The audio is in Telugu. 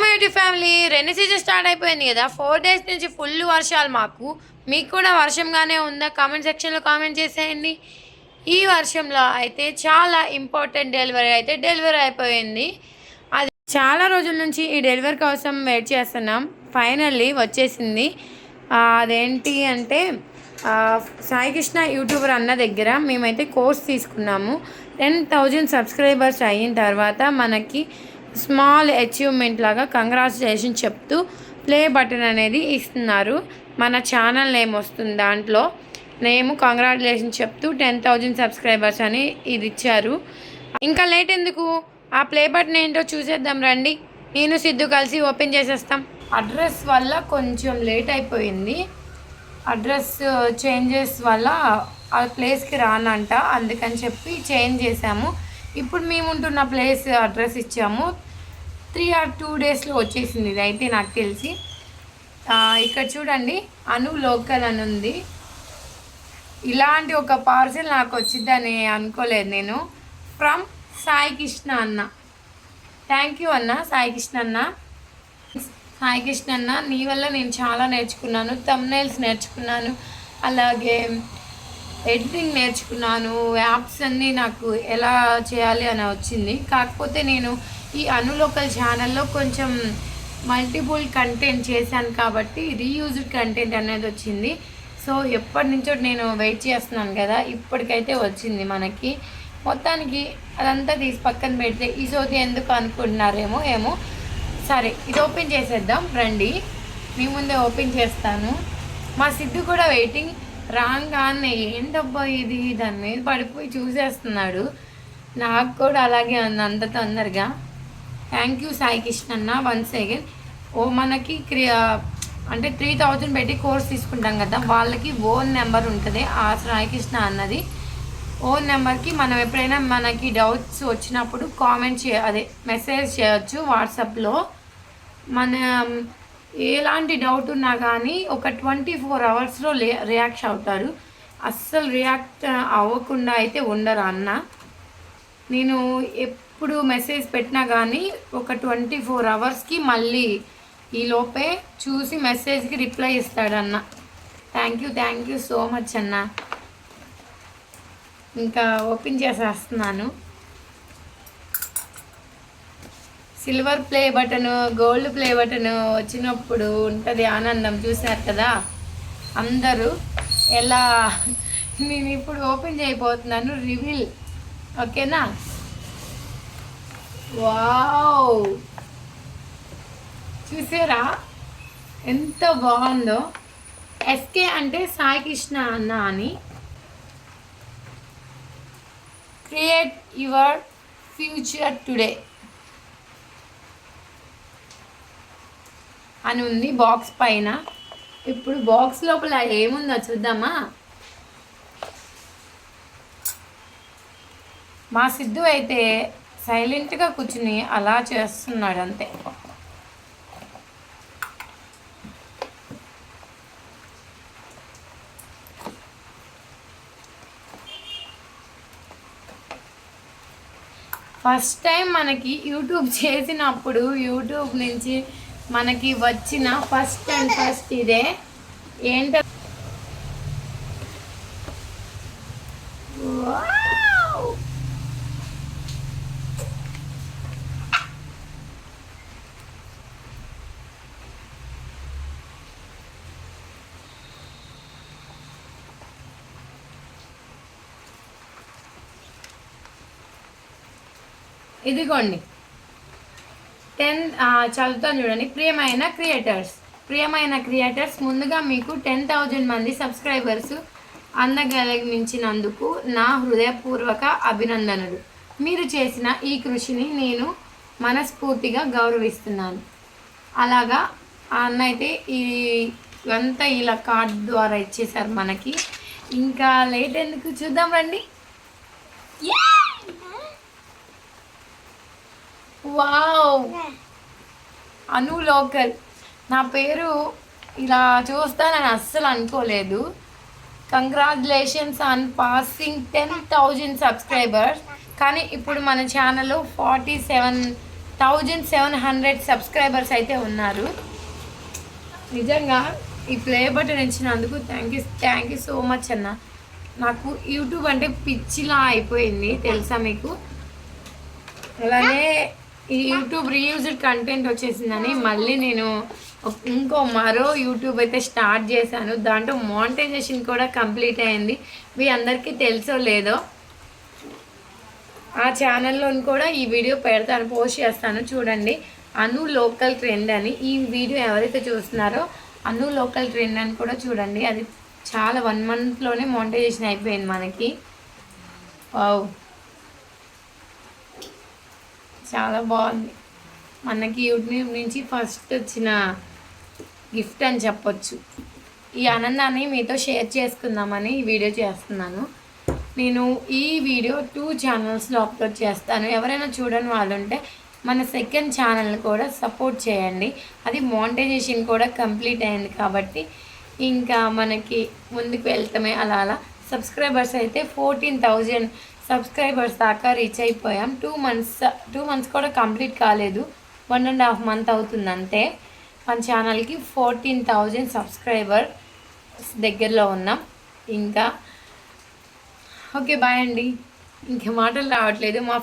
మై యూట్యూబ్ ఫ్యామిలీ రెండు సీజన్ స్టార్ట్ అయిపోయింది కదా. ఫోర్ డేస్ నుంచి ఫుల్ వర్షాలు మాకు. మీకు కూడా వర్షంగానే ఉందా? కామెంట్ సెక్షన్లో కామెంట్ చేసేయండి. ఈ వర్షంలో అయితే చాలా ఇంపార్టెంట్ డెలివరీ అయితే డెలివరీ అయిపోయింది. అది చాలా రోజుల నుంచి ఈ డెలివరీ కోసం వెయిట్ చేస్తున్నాం. ఫైనల్లీ వచ్చేసింది. అదేంటి అంటే సాయికృష్ణ యూట్యూబర్ అన్న దగ్గర మేమైతే కోర్స్ తీసుకున్నాము. టెన్ థౌజండ్ సబ్స్క్రైబర్స్ అయిన తర్వాత మనకి స్మాల్ అచీవ్మెంట్ లాగా కంగ్రాచులేషన్ చెప్తూ ప్లే బటన్ అనేది ఇస్తున్నారు. మన ఛానల్ నేమ్ వస్తుంది దాంట్లో. నేమ్ కంగ్రాచులేషన్ చెప్తూ టెన్ థౌజండ్ సబ్స్క్రైబర్స్ అని ఇది ఇచ్చారు. ఇంకా లేట్ ఎందుకు? ఆ ప్లే బటన్ ఏంటో చూసేద్దాం రండి. నేను సిద్ధు కలిసి ఓపెన్ చేసేస్తాం. అడ్రస్ వల్ల కొంచెం లేట్ అయిపోయింది. అడ్రస్ చేంజెస్ uh, వల్ల ఆ ప్లేస్కి రానంట. అందుకని చెప్పి చేంజ్ చేసాము ఇప్పుడు మేము ఉంటున్న ప్లేస్ అడ్రస్ ఇచ్చాము. త్రీ ఆర్ టూ డేస్లో వచ్చేసింది ఇది అయితే నాకు తెలిసి. ఇక్కడ చూడండి అను లోకల్ అని ఉంది. ఇలాంటి ఒక పార్సెల్ నాకు వచ్చిందని అనుకోలేదు నేను. ఫ్రమ్ సాయి కృష్ణ అన్న. థ్యాంక్ యూ అన్న సాయి కృష్ణ అన్న. సాయి కృష్ణ అన్న నీ వల్ల నేను చాలా నేర్చుకున్నాను తమ్నైల్స్ నేర్చుకున్నాను. అలాగే ఎడిటింగ్ నేర్చుకున్నాను యాప్స్ అన్నీ నాకు ఎలా చేయాలి అని వచ్చింది. కాకపోతే నేను ఈ అనులోకల్ ఛానల్లో కొంచెం మల్టిపుల్ కంటెంట్ చేశాను కాబట్టి రీయూజ్డ్ కంటెంట్ అనేది వచ్చింది. సో ఎప్పటి నుంచో నేను వెయిట్ చేస్తున్నాను కదా ఇప్పటికైతే వచ్చింది మనకి. మొత్తానికి అదంతా తీసి పక్కన పెడితే ఈ సోది ఎందుకు అనుకుంటున్నారేమో ఏమో. సరే ఇది ఓపెన్ చేసేద్దాం. రండి. మీ ముందే ఓపెన్ చేస్తాను. మా సిద్ధు కూడా వెయిటింగ్. రాగానే ఏంటబ్బా ఇది? దాని మీద పడిపోయి చూసేస్తున్నాడు. నాకు కూడా అలాగే ఉంది అంత తొందరగా. థ్యాంక్ యూ సాయి కృష్ణ అన్న వన్స్ అగైన్ ఓ మనకి క్రియా అంటే త్రీ థౌజండ్ పెట్టి కోర్స్ తీసుకుంటాం కదా వాళ్ళకి ఓన్ నెంబర్ ఉంటుంది ఆ సాయి కృష్ణ అన్నది. ఓన్ నెంబర్కి మనం ఎప్పుడైనా మనకి డౌట్స్ వచ్చినప్పుడు కామెంట్ చే అదే మెసేజ్ చేయొచ్చు వాట్సాప్లో. మన ఎలాంటి డౌట్ ఉన్నా కానీ ఒక ట్వంటీ ఫోర్ అవర్స్లో లే రియాక్ట్ అవుతారు. అస్సలు రియాక్ట్ అవ్వకుండా అయితే ఉండరు అన్న? నేను ఎప్పుడు మెసేజ్ పెట్టినా కానీ ఒక ట్వంటీ ఫోర్ అవర్స్కి మళ్ళీ ఈ లోపే చూసి మెసేజ్కి reply ఇస్తాడన్న thank you thank you so much అన్న. ఇంకా ఓపెన్ చేసేస్తున్నాను. Silver play button gold play button వచ్చినప్పుడు ఉంటుంది ఆనందం చూశారు కదా? అందరూ ఎలా? నేను ఇప్పుడు ఓపెన్ చేయబోతున్నాను రివీల్ ఓకేనా వావ్ చూసారా? ఎంత బాగుందో? ఎస్కే అంటే సాయి కృష్ణ అన్న అని. క్రియేట్ యువర్ ఫ్యూచర్ టుడే అని ఉంది బాక్స్ పైన. ఇప్పుడు బాక్స్ లోపల ఏముందో చూద్దామా? మా సిద్ధు అయితే సైలెంట్గా కూర్చుని అలా చేస్తున్నాడు అంతే. ఫస్ట్ టైం మనకి యూట్యూబ్ చేసినప్పుడు యూట్యూబ్ నుంచి మనకి వచ్చిన ఫస్ట్ అండ్ ఫస్ట్ ఇదే. ఏంట? ఇదిగోండి. టెన్ చదువుతాను చూడండి. ప్రియమైన క్రియేటర్స్ ప్రియమైన క్రియేటర్స్ ముందుగా మీకు టెన్ థౌజండ్ మంది సబ్స్క్రైబర్స్ అందగలిగించినందుకు నా హృదయపూర్వక అభినందనలు. మీరు చేసిన ఈ కృషిని నేను మనస్ఫూర్తిగా గౌరవిస్తున్నాను. అలాగా ఆ అన్న అయితే ఈ అంతా ఇలా కార్డ్ ద్వారా ఇచ్చేసారు మనకి. ఇంకా లేట్ ఎందుకు? చూద్దాం రండి. వావ్. అను లోకల్. నా పేరు ఇలా చూస్తానని అస్సలు అనుకోలేదు. Congratulations on passing ten thousand subscribers కానీ ఇప్పుడు మన channel forty seven thousand seven hundred subscribers అయితే ఉన్నారు. నిజంగా ఈ ప్లే బటన్ ఇచ్చినందుకు thank you thank you so much అన్న. నాకు యూట్యూబ్ అంటే పిచ్చిలా అయిపోయింది తెలుసా మీకు? అలానే ఈ యూట్యూబ్ రీయూజ్డ్ కంటెంట్ వచ్చేసిందని మళ్ళీ నేను ఇంకో మరో యూట్యూబ్ అయితే స్టార్ట్ చేశాను. దాంట్లో మానిటైజేషన్ కూడా కంప్లీట్ అయింది. మీ అందరికీ తెలుసో లేదో ఆ ఛానల్లో కూడా ఈ వీడియో పెడతాను పోస్ట్ చేస్తాను. చూడండి అను లోకల్ ట్రెండ్ అని ఈ వీడియో ఎవరైతే చూస్తున్నారో అను లోకల్ ట్రెండ్ అని కూడా చూడండి. అది చాలా వన్ మంత్లోనే మానిటైజేషన్ అయిపోయింది మనకి. ఓ చాలా బాగుంది. మనకి యూట్యూబ్ నుంచి ఫస్ట్ వచ్చిన గిఫ్ట్ అని చెప్పొచ్చు. ఈ ఆనందాన్ని మీతో షేర్ చేసుకుందామని ఈ వీడియో చేస్తున్నాను. నేను ఈ వీడియో టూ ఛానల్స్లో అప్లోడ్ చేస్తాను. ఎవరైనా చూడని వాళ్ళు ఉంటే మన సెకండ్ ఛానల్ కూడా సపోర్ట్ చేయండి. అది మానిటైజేషన్ కూడా కంప్లీట్ అయింది కాబట్టి ఇంకా మనకి ముందుకు వెళ్తామే. అలా అలా. సబ్స్క్రైబర్స్ అయితే ఫోర్టీన్ థౌజండ్ సబ్స్క్రైబర్స్ దాకా రీచ్ అయిపోయాం. టూ మంత్స్ టూ మంత్స్ కూడా కంప్లీట్ కాలేదు. వన్ అండ్ హాఫ్ మంత్ అవుతుంది అంతే మన ఛానల్కి ఫోర్టీన్ థౌజండ్ సబ్స్క్రైబర్ దగ్గరలో ఉన్నాం. ఇంకా ఓకే బాయ్ అండి. ఇంకా మాటలు రావట్లేదు. మా